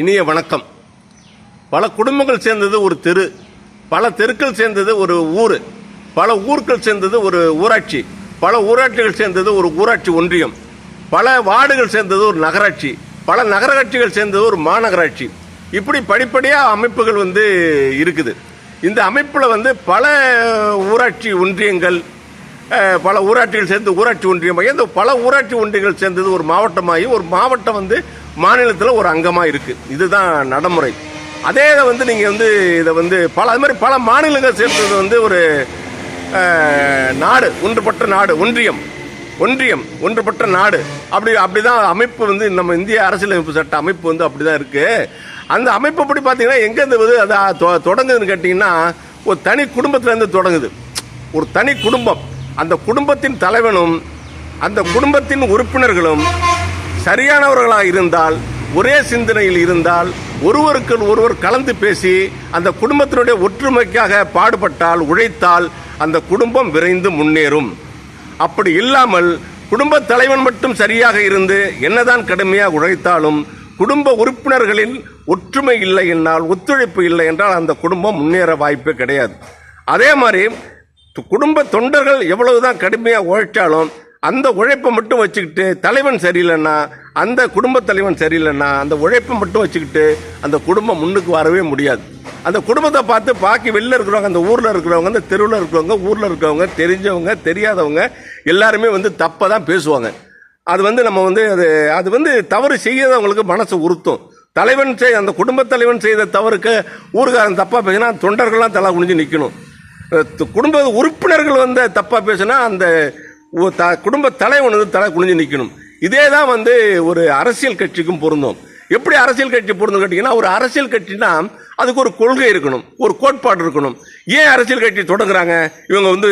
இனிய வணக்கம். பல குடும்பங்கள் சேர்ந்தது ஒரு தெரு பல தெருக்கள் சேர்ந்தது ஒரு ஊர் பல ஊர்கள் சேர்ந்தது ஒரு ஊராட்சி பல ஊராட்சிகள் சேர்ந்தது ஒரு ஊராட்சி ஒன்றியம் பல வார்டுகள் சேர்ந்தது ஒரு நகராட்சி பல நகராட்சிகள் சேர்ந்தது ஒரு மாநகராட்சி. இப்படி படிப்படியாக அமைப்புகள் வந்து இருக்குது. இந்த அமைப்பில் வந்து பல ஊராட்சி ஒன்றியங்கள் பல ஊராட்சிகள் சேர்ந்து ஊராட்சி ஒன்றியமாகி இந்த பல ஊராட்சி ஒன்றியங்கள் சேர்ந்தது ஒரு மாவட்டமாகி ஒரு மாவட்டம் வந்து மாநிலத்தில் ஒரு அங்கமாக இருக்குது இதுதான் நடைமுறை. அதே இதை வந்து நீங்கள் வந்து இதை வந்து பல அது மாதிரி பல மாநிலங்கள் சேர்ந்தது வந்து ஒரு நாடு. ஒன்றுபட்ட நாடு. ஒன்றியம். ஒன்றியம். ஒன்றுபட்ட நாடு. அப்படி அப்படிதான் அமைப்பு வந்து நம்ம இந்திய அரசியலமைப்பு சட்ட அமைப்பு வந்து அப்படிதான் இருக்கு. அந்த அமைப்பு அப்படி பார்த்தீங்கன்னா எங்கேருந்து வந்து அது தொ- தொடங்குதுன்னு கேட்டிங்கன்னா ஒரு தனி குடும்பத்திலேருந்து தொடங்குது. ஒரு தனி குடும்பம். அந்த குடும்பத்தின் தலைவனும் அந்த குடும்பத்தின் உறுப்பினர்களும் சரியானவர்களாக இருந்தால் ஒரே சிந்தனையில் இருந்தால் ஒருவருக்கு ஒருவர் கலந்து பேசி அந்த குடும்பத்தினுடைய ஒற்றுமைக்காக பாடுபட்டால் உழைத்தால் அந்த குடும்பம் விரைந்து முன்னேறும். அப்படி இல்லாமல் குடும்ப தலைவன் மட்டும் சரியாக இருந்து என்னதான் கடுமையாக உழைத்தாலும் குடும்ப உறுப்பினர்களின் ஒற்றுமை இல்லை என்றால் ஒத்துழைப்பு இல்லை என்றால் அந்த குடும்பம் முன்னேற வாய்ப்பே கிடையாது. அதே மாதிரி குடும்ப தொண்டர்கள் எவ்வளவுதான் கடுமையாக உழைச்சாலும் அந்த உழைப்பை மட்டும் வச்சுக்கிட்டு தலைவன் சரியில்லைன்னா அந்த குடும்ப தலைவன் சரியில்லைன்னா அந்த உழைப்பை மட்டும் வச்சுக்கிட்டு அந்த குடும்பம் முன்னுக்கு வரவே முடியாது. அந்த குடும்பத்தை பார்த்து பாக்கி வெளில இருக்கிறவங்க அந்த ஊரில் இருக்கிறவங்க அந்த தெருவில் இருக்கிறவங்க ஊரில் இருக்கிறவங்க தெரிஞ்சவங்க தெரியாதவங்க எல்லாருமே வந்து தப்பாக தான் பேசுவாங்க. அது வந்து நம்ம வந்து அது அது வந்து தவறு செய்யாதவங்களுக்கு மனசு உறுத்தும். தலைவன் செய் அந்த குடும்ப தலைவன் செய்த தவறுக்கு ஊருக்காரன் தப்பாக பேசினா தொண்டர்கள்லாம் தலை குனிஞ்சு நிற்கணும் குடும்ப உறுப்பினர்கள் வந்து தப்பாக பேசினா அந்த த- குடும்ப தலைவன் வந்து தலை குனிஞ்சு நிற்கணும் இதே தான் வந்து ஒரு அரசியல் கட்சிக்கும் பொருந்தும். எப்படி அரசியல் கட்சி பொருந்தும் கேட்டிங்கன்னா ஒரு அரசியல் கட்சினா அதுக்கு ஒரு கொள்கை இருக்கணும் ஒரு கோட்பாடு இருக்கணும். ஏன் அரசியல் கட்சி தொடங்குறாங்க? இவங்க வந்து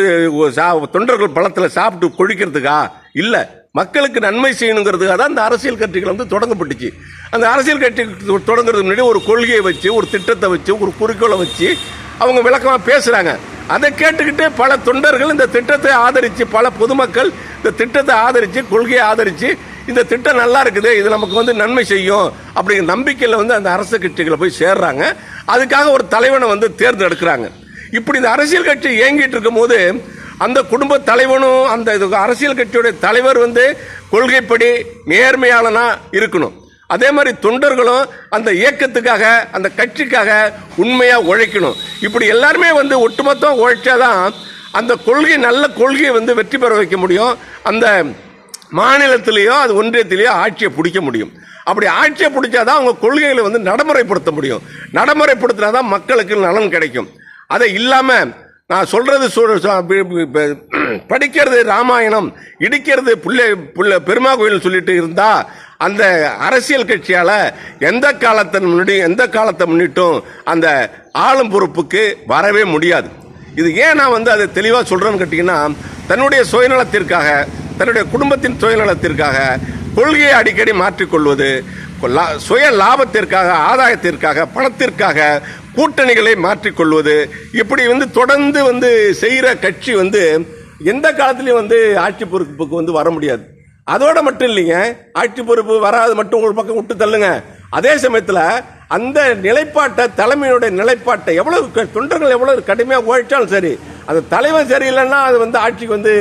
சா- தொண்டர்கள் பழத்தில் சாப்பிட்டு கொழிக்கிறதுக்கா? இல்லை. மக்களுக்கு நன்மை செய்யணுங்கிறதுக்காக தான் அந்த அரசியல் கட்சிகள் வந்து தொடங்கப்பட்டுச்சு. அந்த அரசியல் கட்சி தொ- தொடங்குறதுக்கு முன்னாடி ஒரு கொள்கையை வச்சு ஒரு திட்டத்தை வச்சு ஒரு குறிக்கோளை வச்சு அவங்க விளக்கமாக பேசுகிறாங்க அதை கேட்டுக்கிட்டு பல தொண்டர்கள் இந்த திட்டத்தை ஆதரித்து பல பொதுமக்கள் இந்த திட்டத்தை ஆதரித்து கொள்கையை ஆதரித்து இந்த திட்டம் நல்லா இருக்குது இது நமக்கு வந்து நன்மை செய்யும் அப்படிங்கிற நம்பிக்கையில் வந்து அந்த அரசு கட்சிகளை போய் சேர்றாங்க. அதுக்காக ஒரு தலைவனை வந்து தேர்ந்தெடுக்கிறாங்க. இப்படி இந்த அரசியல் கட்சி இயங்கிட்டு இருக்கும்போது அந்த குடும்ப தலைவனும் அந்த இது அரசியல் கட்சியுடைய தலைவர் வந்து கொள்கைப்படி நேர்மையாளனா இருக்கணும். அதே மாதிரி தொண்டர்களும் அந்த இயக்கத்துக்காக அந்த கட்சிக்காக உண்மையா உழைக்கணும். இப்படி எல்லாருமே வந்து ஒட்டுமொத்தம் உழைச்சாதான் அந்த கொள்கை நல்ல கொள்கையை வந்து வெற்றி பெற வைக்க முடியும். அந்த மாநிலத்திலேயோ அது ஒன்றியத்திலேயோ ஆட்சியை பிடிக்க முடியும். அப்படி ஆட்சியை பிடிச்சாதான் அவங்க கொள்கைகளை வந்து நடைமுறைப்படுத்த முடியும். நடைமுறைப்படுத்தினாதான் மக்களுக்கு நலன் கிடைக்கும். அதை இல்லாமல் நான் சொல்றது படிக்கிறது ராமாயணம் இடிக்கிறது புள்ளை புள்ள பெருமா கோயில் சொல்லிட்டு இருந்தா அந்த அரசியல் கட்சியால எந்த காலத்தை முன்னாடி எந்த காலத்தை முன்னிட்டும் அந்த ஆளும் பொறுப்புக்கு வரவே முடியாது. இது ஏன் நான் வந்து அதை தெளிவாக சொல்றேன்னு கேட்டிங்கன்னா தன்னுடைய சுயநலத்திற்காக தன்னுடைய குடும்பத்தின் சுயநலத்திற்காக கொள்கையை அடிக்கடி மாற்றிக்கொள்வது லா- சுய லாபத்திற்காக ஆதாயத்திற்காக பணத்திற்காக கூட்டணிகளை மாற்றிக்கொள்வது இப்படி வந்து தொடர்ந்து வந்து செய்கிற கட்சி வந்து எந்த காலத்துலேயும் வந்து ஆட்சி பொறுப்புக்கு வந்து வர முடியாது. அதோட மட்டும் இல்லைங்க ஆட்சி பொறுப்பு வராது மட்டும் ஒரு பக்கம் விட்டு தள்ளுங்க. அதே சமயத்தில் அந்த நிலைப்பாட்டை தலைமையுடைய நிலைப்பாட்டை எவ்வளவு க- தொண்டர்கள் எவ்வளவு கடுமையாக உழைச்சாலும் சரி அந்த தலைவன் சரியில்லைன்னா அது வந்து ஆட்சிக்கு வந்து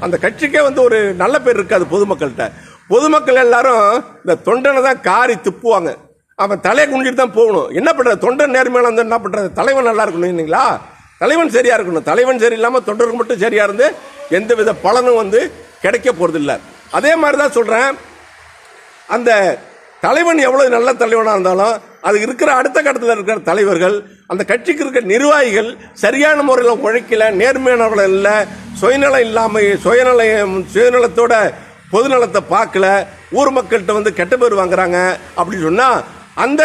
அந்த கட்சிக்கே வந்து ஒரு நல்ல பேர் இருக்காது பொதுமக்கள்கிட்ட. பொதுமக்கள் எல்லாரும் இந்த தொண்டனை தான் காரி துப்புவாங்க. அவன் தலையை குனிஞ்சிட்டு தான் போகணும். என்ன பண்ணுறது தொண்டன் நேர்மையான வந்து என்ன பண்ணுறது தலைவன் நல்லா இருக்கணும் இல்லைங்களா? தலைவன் சரியா இருக்கணும். தலைவன் சரியில்லாமல் தொண்டருக்கு மட்டும் சரியா இருந்து எந்த வித பலனும் வந்து கிடைக்க போகிறதில்ல அதே மாதிரி தான் சொல்றேன். அந்த தலைவன் எவ்வளவு நல்ல தலைவனாக இருந்தாலும் அது இருக்கிற அடுத்த கட்டத்தில் இருக்கிற தலைவர்கள் அந்த கட்சிக்கு இருக்கிற நிர்வாகிகள் சரியான முறையில் உழைக்கல நேர்மையானவர்கள் இல்லை சுயநலம் இல்லாமல் சுயநலம் சுயநலத்தோட பொதுநலத்தை பார்க்கல ஊர் மக்கள்கிட்ட வந்து கெட்ட பேர் வாங்குறாங்க அப்படின்னு சொன்னால் அந்த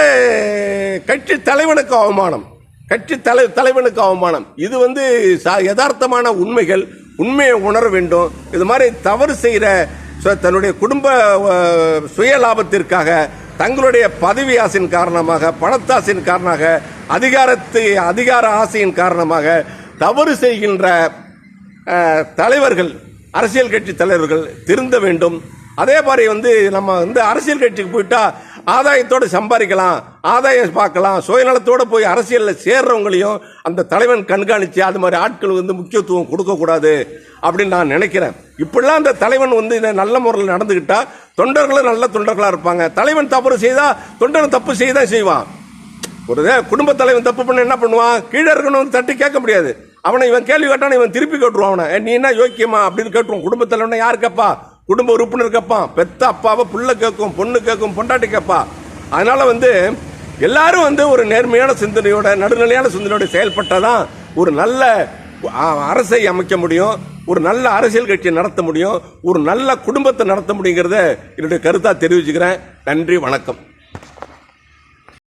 கட்சி தலைவனுக்கு அவமானம். கட்சி தலை தலைவனுக்கு அவமானம். இது வந்து யதார்த்தமான உண்மைகள். உண்மையை உணர வேண்டும். இது மாதிரி தவறு செய்கிற தன்னுடைய குடும்ப சுய லாபத்திற்காக தங்களுடைய பதவி ஆசையின் காரணமாக பணத்தாசையின் காரணமாக அதிகாரத்து அதிகார ஆசையின் காரணமாக தவறு செய்கின்ற தலைவர்கள் அரசியல் கட்சி தலைவர்கள் திருந்த வேண்டும். அதே மாதிரி வந்து நம்ம வந்து அரசியல் கட்சிக்கு போயிட்டா ஆதாயத்தோடு சம்பாதிக்கலாம் ஆதாயம் பார்க்கலாம் சுயநலத்தோடு போய் அரசியலில் சேர்றவங்களையும் அந்த தலைவன் கண்காணித்து அது மாதிரி ஆட்கள் வந்து முக்கியத்துவம் கொடுக்கக்கூடாது அப்படின்னு நான் நினைக்கிறேன். இப்படிலாம் அந்த தலைவன் வந்து நல்ல முறையில் நடந்துக்கிட்டா தொண்டர்களும் நல்ல தொண்டர்களாக இருப்பாங்க. தலைவன் தவறு செய்தால் தொண்டனும் தப்பு செய்தான் செய்வான். ஒரு குடும்ப தலைவன் தப்பு பண்ண என்ன பண்ணுவான்? கீழே இருக்கணும் தட்டி கேட்க முடியாது. அவனை இவன் கேள்வி கேட்டான் இவன் திருப்பி கேட்டுருவான் அவனை. நீ என்ன யோக்கியமா? அப்படின்னு கேட்டுருவான். குடும்ப தலைவனை யார் கேட்பா? குடும்ப உறுப்பினர் கேட்பான் பெத்த அப்பாவை புள்ள கேட்கும் பொண்ணு கேட்கும் பொண்டாட்டி கேட்பா. அதனால வந்து எல்லாரும் வந்து ஒரு நேர்மையான சிந்தனையோட நடுநிலையான சிந்தனையோட செயல்பட்டாதான் ஒரு நல்ல அரசை அமைக்க முடியும் ஒரு நல்ல அரசியல் கட்சியை நடத்த முடியும் ஒரு நல்ல குடும்பத்தை நடத்த முடியுங்கிறத என்னுடைய கருத்தாக தெரிவிச்சுக்கிறேன். நன்றி வணக்கம்.